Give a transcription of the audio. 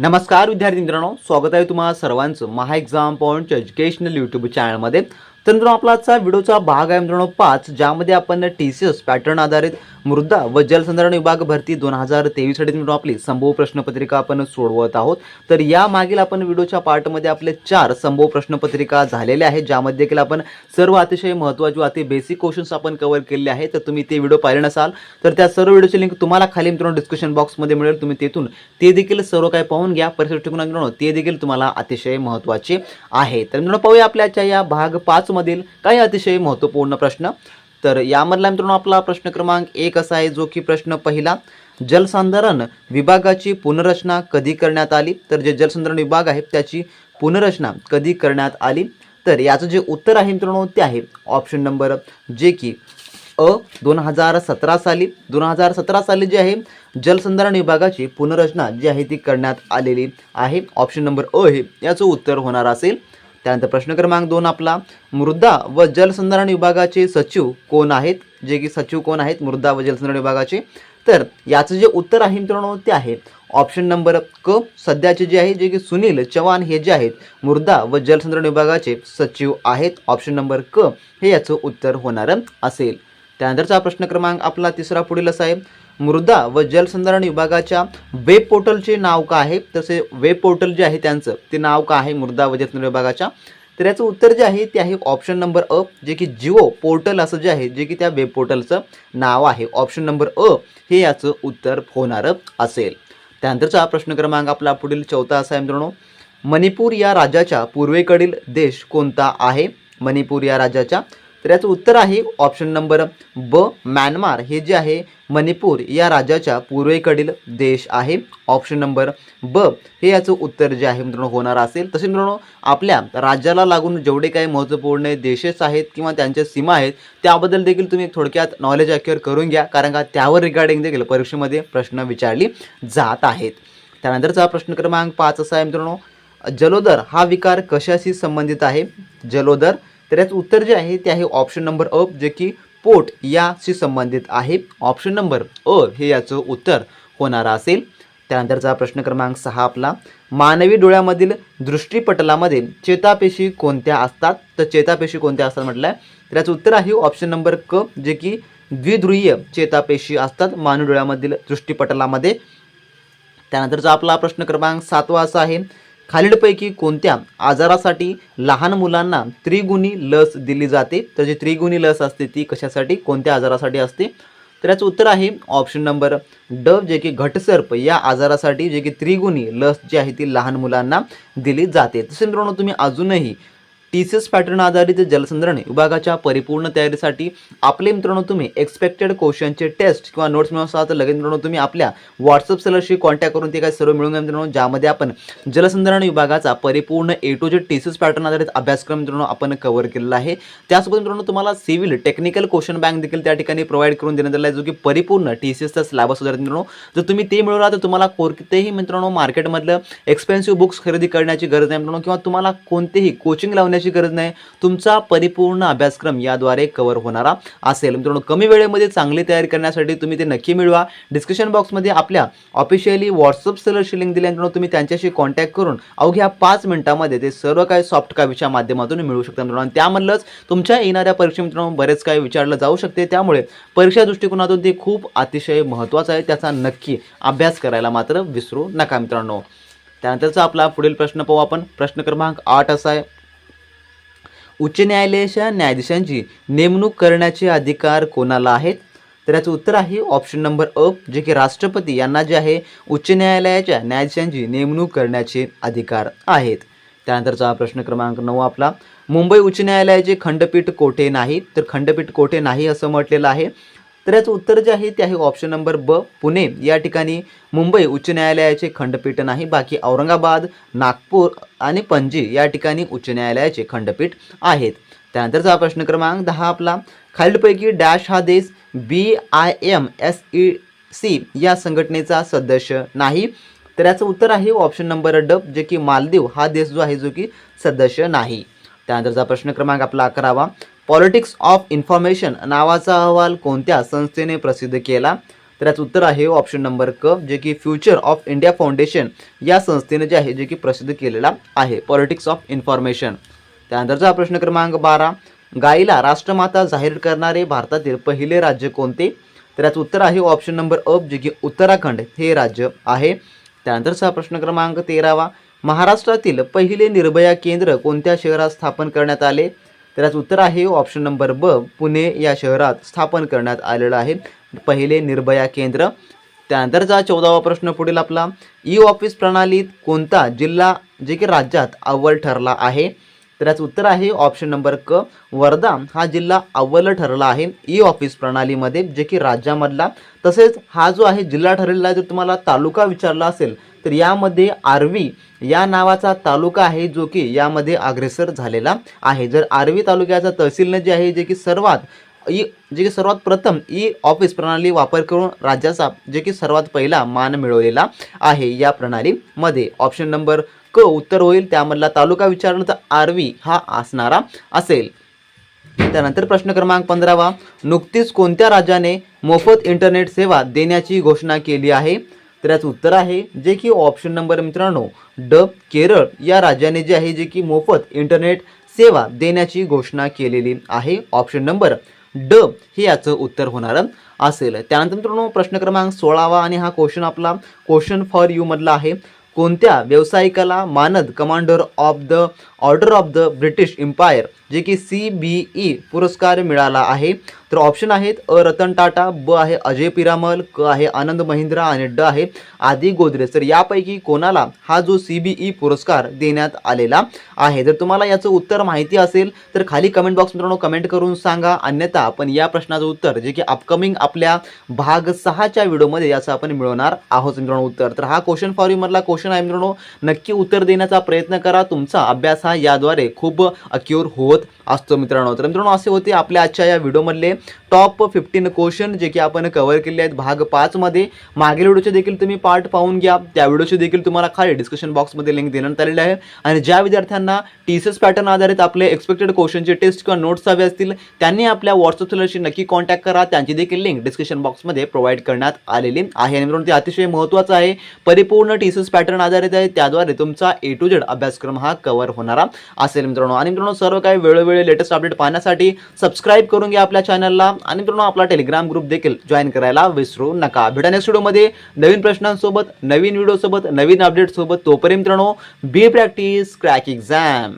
नमस्कार विद्यार्थी मित्रांनो स्वागत आहे तुम्हाला सर्वांचं Maha exam point educational YouTube चॅनलमध्ये तर मित्रांनो आपला आजचा व्हिडिओचा भाग आहे मित्रांनो पाच ज्यामध्ये आपण टी सी एस पॅटर्न आधारित मृदा व जलसंधारण विभाग भरती दोन हजार तेवीससाठी मित्रांनो आपली संभव प्रश्नपत्रिका आपण सोडवत आहोत. तर या मागील आपण व्हिडिओच्या पार्टमध्ये आपले चार संभव प्रश्नपत्रिका झालेल्या आहेत ज्यामध्ये देखील आपण सर्व अतिशय महत्त्वाचे व अति बेसिक क्वेश्चन्स आपण कव्हर केलेले आहेत. तर तुम्ही ते व्हिडिओ पाहिले नसाल तर त्या सर्व व्हिडिओची लिंक तुम्हाला खाली मित्रांनो डिस्क्रिप्शन बॉक्समध्ये मिळेल. तुम्ही तेथून ते देखील सर्व काही पाहून घ्या. परिसर टिकून मित्रांनो ते देखील तुम्हाला अतिशय महत्त्वाचे आहे. तर मित्रांनो पाहूया आपल्याच्या या भाग पाच मधील काही अतिशय महत्त्वपूर्ण प्रश्न. तर यामधला मित्रांनो आपला प्रश्न क्रमांक एक असा आहे जो की प्रश्न पहिला जलसंधारण विभागाची पुनर्रचना कधी करण्यात आली? तर जे जलसंधारण विभाग आहे त्याची पुनर्रचना कधी करण्यात आली? तर याचं जे उत्तर आहे मित्रांनो ते आहे ऑप्शन नंबर जे की अ दोन हजार सतरा साली. दोन हजार सतरा साली जे आहे जलसंधारण विभागाची पुनर्रचना जी आहे ती करण्यात आलेली आहे. ऑप्शन नंबर अ हे याचं उत्तर होणार असेल. त्यानंतर प्रश्न क्रमांक दोन आपला मृदा व जलसंधारण विभागाचे सचिव कोण आहेत? जे की सचिव कोण आहेत? मृदा व जलसंधारण विभागाचे. तर याचं जे उत्तर आहे मित्रांनो ते आहे. ऑप्शन नंबर क सध्याचे जे आहे जे की सुनील चव्हाण हे जे आहेत मृदा व जलसंधारण विभागाचे सचिव आहेत. ऑप्शन नंबर क हे याचं उत्तर होणारं असेल. त्यानंतरचा प्रश्न क्रमांक आपला तिसरा पुढील असा आहे. मृदा व जलसंधारण विभागाच्या वेब पोर्टलचे नाव का आहे? तसे वेब पोर्टल जे आहे त्यांचं ते नाव का आहे मृदा व जलसंधारण विभागाच्या? तर याचं उत्तर जे आहे ते आहे ऑप्शन नंबर अ जे की जिओ पोर्टल असं जे आहे जे की त्या वेब पोर्टलचं नाव आहे. ऑप्शन नंबर अ हे याचं उत्तर होणारं असेल. त्यानंतरचा प्रश्न क्रमांक आपला पुढील चौथा असा आहे मित्रांनो. मणिपूर या राज्याच्या पूर्वेकडील देश कोणता आहे? मणिपूर या राज्याच्या तर याचं उत्तर आहे ऑप्शन नंबर ब म्यानमार. हे जे आहे मणिपूर या राज्याच्या पूर्वेकडील देश आहे. ऑप्शन नंबर ब हे याचं उत्तर जे आहे मित्रांनो होणार असेल. तसे मित्रांनो आपल्या राज्याला लागून जेवढे काही महत्त्वपूर्ण देशेस आहेत किंवा त्यांच्या सीमा आहेत त्याबद्दल देखील तुम्ही थोडक्यात नॉलेज अक्युअर करून घ्या कारण का त्यावर रिगार्डिंग देखील परीक्षेमध्ये प्रश्न विचारली जात आहेत. त्यानंतरचा प्रश्न क्रमांक पाच असा आहे मित्रांनो. जलोदर हा विकार कशाशी संबंधित आहे? जलोदर तर याचं उत्तर जे आहे ते आहे ऑप्शन नंबर अ जे की पोट याशी संबंधित आहे. ऑप्शन नंबर अ हे याचं उत्तर होणार असेल. त्यानंतरचा प्रश्न क्रमांक सहा आपला. मानवी डोळ्यामधील दृष्टीपटलामध्ये चेतापेशी कोणत्या असतात? तर चेतापेशी कोणत्या असतात म्हटलं आहे तर याचं उत्तर आहे ऑप्शन नंबर क जे की द्विध्रुवीय चेतापेशी असतात मानवी डोळ्यामधील दृष्टीपटलामध्ये. त्यानंतरचा आपला प्रश्न क्रमांक सातवा असा आहे. खालीलपैकी कोणत्या आजारासाठी लहान मुलांना त्रिगुणी लस दिली जाते? तर जी त्रिगुणी लस असते ती कशासाठी? कोणत्या आजारासाठी असते? तर याचं उत्तर आहे ऑप्शन नंबर ड जे की घटसर्प. या आजारासाठी जे की त्रिगुणी लस जी आहे ती लहान मुलांना दिली जाते. तसे मित्रांनो तुम्ही अजूनही टी सी एस पॅटर्न आधारित जलसंधारण विभागाच्या परिपूर्ण तयारीसाठी आपले मित्रांनो तुम्ही एक्सपेक्टेड क्वेश्चनचे टेस्ट किंवा नोट्स मिळवून असाल तर लगेच मित्रांनो तुम्ही आपल्या व्हॉट्सअप सेलरशी कॉन्टॅक्ट करून ते काय सर्व मिळून घ्या मित्रांनो ज्यामध्ये आपण जलसंधारण विभागाचा परिपूर्ण A to J T C S pattern आधारित अभ्यासक्रम मित्रांनो आपण कव्हर केलेला आहे. त्यासोबत मित्रांनो तुम्हाला सिव्हिल टेक्निकल क्वेश्चन बँक देखील त्या ठिकाणी प्रोव्हाइड करून देण्यात आला आहे जो की परिपूर्ण टी सी एसचा सिलेबस होता मित्रांनो. जर तुम्ही ते मिळवला तर तुम्हाला कोणतेही मित्रांनो मार्केटमधलं एक्सपेन्सिव्ह बुक्स खरेदी करण्याची गरज नाही मित्रांनो किंवा तुम्हाला कोणतेही कोचिंग लावण्याची गरज नाही. तुमचा परिपूर्ण अभ्यासक्रम याद्वारे कव्हर होणारा असेल. मित्रांनो कमी वेळेमध्ये चांगली तयारी करण्यासाठी तुम्ही ते नक्की मिळवा. डिस्क्रिप्शन बॉक्समध्ये आपल्या ऑफिशियली व्हॉट्सअप सेलरची लिंक दिली मित्रांनो तुम्ही त्यांच्याशी कॉन्टॅक्ट करून अवघ्या पाच मिनिटामध्ये ते सर्व काही सॉफ्ट कॉपीच्या माध्यमातून मिळू शकता. मित्रांनो आणि त्यामधलंच तुमच्या येणाऱ्या परीक्षे मित्रांनो बरेच काही विचारलं जाऊ शकते. त्यामुळे परीक्षा दृष्टिकोनातून ते खूप अतिशय महत्त्वाचं आहे. त्याचा नक्की अभ्यास करायला मात्र विसरू नका मित्रांनो. त्यानंतरचा आपला पुढील प्रश्न पाहू आपण. प्रश्न क्रमांक आठ असा आहे. उच्च न्यायालयाच्या न्यायाधीशांची नेमणूक करण्याचे अधिकार कोणाला आहेत? तर याचं उत्तर आहे ऑप्शन नंबर अ जे की राष्ट्रपती यांना जे आहे उच्च न्यायालयाच्या न्यायाधीशांची नेमणूक करण्याचे अधिकार आहेत. त्यानंतरचा प्रश्न क्रमांक नऊ आपला. मुंबई उच्च न्यायालयाचे खंडपीठ कोठे नाही? तर खंडपीठ कोठे नाही असं म्हटलेलं आहे. तर याचं उत्तर जे आहे ते आहे ऑप्शन नंबर ब पुणे. या ठिकाणी मुंबई उच्च न्यायालयाचे खंडपीठ नाही बाकी औरंगाबाद नागपूर आणि पणजी या ठिकाणी उच्च न्यायालयाचे खंडपीठ आहेत. त्यानंतरचा प्रश्न क्रमांक दहा आपला. खालीलपैकी डॅश हा देश B I M S E C या संघटनेचा सदस्य नाही. तर याचं उत्तर आहे ऑप्शन नंबर ड जे की मालदीव हा देश जो आहे जो की सदस्य नाही. त्यानंतरचा प्रश्न क्रमांक आपला अकरावा. पॉलिटिक्स ऑफ इन्फॉर्मेशन नावाचा अहवाल कोणत्या संस्थेने प्रसिद्ध केला? तर याचं उत्तर आहे ऑप्शन नंबर क जे की फ्युचर ऑफ इंडिया फाउंडेशन या संस्थेने जे आहे जे की प्रसिद्ध केलेला आहे पॉलिटिक्स ऑफ इन्फॉर्मेशन. त्यानंतरचा प्रश्न क्रमांक बारा गाईला राष्ट्रमाता जाहीर करणारे भारतातील पहिले राज्य कोणते? तर याचं उत्तर आहे ऑप्शन नंबर अप जे की उत्तराखंड हे राज्य आहे. त्यानंतरचा प्रश्न क्रमांक तेरावा महाराष्ट्रातील पहिले निर्भया केंद्र कोणत्या शहरात स्थापन करण्यात आले? तर याचं उत्तर आहे ऑप्शन नंबर ब पुणे या शहरात स्थापन करण्यात आलेलं आहे. पहिले निर्भया केंद्र. त्यानंतरचा चौदावा प्रश्न पुढील आपला. ई ऑफिस प्रणालीत कोणता जिल्हा जे की राज्यात अव्वल ठरला आहे? तर याचं उत्तर आहे ऑप्शन नंबर क. वर्धा हा जिल्हा अव्वल ठरला आहे. E ई ऑफिस प्रणालीमध्ये जे की राज्यामधला. तसेच हा जो आहे जिल्हा ठरलेला आहे जर तुम्हाला तालुका विचारला असेल तर यामध्ये आर्वी या नावाचा तालुका आहे जो की यामध्ये अग्रेसर झालेला आहे. जर आर्वी तालुक्याचा तहसीलनं जे आहे जे की सर्वात ई जे की सर्वात प्रथम e ई ऑफिस प्रणाली वापर करून राज्याचा जे की सर्वात पहिला मान मिळवलेला आहे या प्रणालीमध्ये. ऑप्शन नंबर क उत्तर होईल त्यामधला तालुका विचारलं तर आर्वी हा असणारा असेल. त्यानंतर प्रश्न क्रमांक पंधरावा नुकतीच कोणत्या राज्याने मोफत इंटरनेट सेवा देण्याची घोषणा केली आहे? तर याचं उत्तर आहे जे की ऑप्शन नंबर मित्रांनो ड केरळ. या राज्याने जे आहे जे की मोफत इंटरनेट सेवा देण्याची घोषणा केलेली आहे. ऑप्शन नंबर ड हे याचं उत्तर होणार असेल. त्यानंतर मित्रांनो प्रश्न क्रमांक सोळावा आणि हा क्वेश्चन आपला क्वेश्चन फॉर यू मधला आहे. कोणत्या व्यावसायिकाला मानद commander of the order of the British Empire जे की सी बी ई पुरस्कार मिळाला आहे. तर ऑप्शन आहेत अ रतन टाटा ब आहे अजय पिरामल क आहे आनंद महिंद्रा आणि ड आहे आदी गोदरेज. तर यापैकी कोणाला हा जो सी बी ई पुरस्कार देण्यात आलेला आहे? जर तुम्हाला याचं उत्तर माहिती असेल तर खाली कमेंट बॉक्स मित्रांनो कमेंट करून सांगा. अन्यथा आपण या प्रश्नाचं उत्तर जे की अपकमिंग आपल्या भाग सहाच्या व्हिडिओमध्ये याचं आपण मिळवणार आहोत मित्रांनो उत्तर. तर हा क्वेश्चन फॉर यू मधला क्वेश्चन आहे मित्रांनो. नक्की उत्तर देण्याचा प्रयत्न करा. तुमचा अभ्यास हा याद्वारे खूप अक्युअर होत असतो मित्रांनो. तर मित्रांनो असे होते आपल्या आजच्या या व्हिडिओमधले टॉप फिफ्टीन क्वेश्चन जे की आपण कव्हर केले आहेत भाग पाचमध्ये मागील व्हिडिओचे देखील तुम्ही पार्ट पाहून घ्या. त्या व्हिडिओचे देखील तुम्हाला खाली डिस्क्रिप्शन बॉक्समध्ये लिंक देण्यात आलेली आहे. आणि ज्या विद्यार्थ्यांना टी सी एस पॅटर्न आधारित आपले एक्सपेक्टेड क्वेश्चनचे टेस्ट किंवा नोट्स हवे असतील त्यांनी आपल्या व्हॉट्सअप चॅनलशी नक्की कॉन्टॅक्ट करा. त्यांची देखील लिंक डिस्क्रिप्शन बॉक्समध्ये प्रोव्हाइड करण्यात आलेली आहे. आणि मित्रांनो ते अतिशय महत्त्वाचं आहे. परिपूर्ण टी सी एस पॅटर्न आधारित आहे. त्याद्वारे तुमचा ए टू जेड अभ्यासक्रम हा कव्हर होणार असेल मित्रांनो. आणि मित्रांनो सर्व काही वेळोवेळी लेटेस्ट अपडेट पाहण्यासाठी सबस्क्राईब करून घ्या आपल्या चॅनलला आणि मित्रांनो आपला टेलिग्राम ग्रुप देखील जॉईन करायला विसरू नका. भेटा नेक्स्ट व्हिडिओमध्ये नवीन प्रश्नांसोबत नवीन व्हिडिओसोबत नवीन अपडेटसोबत तोपर्यंत मित्रांनो बी प्रॅक्टिस क्रॅक एक्झाम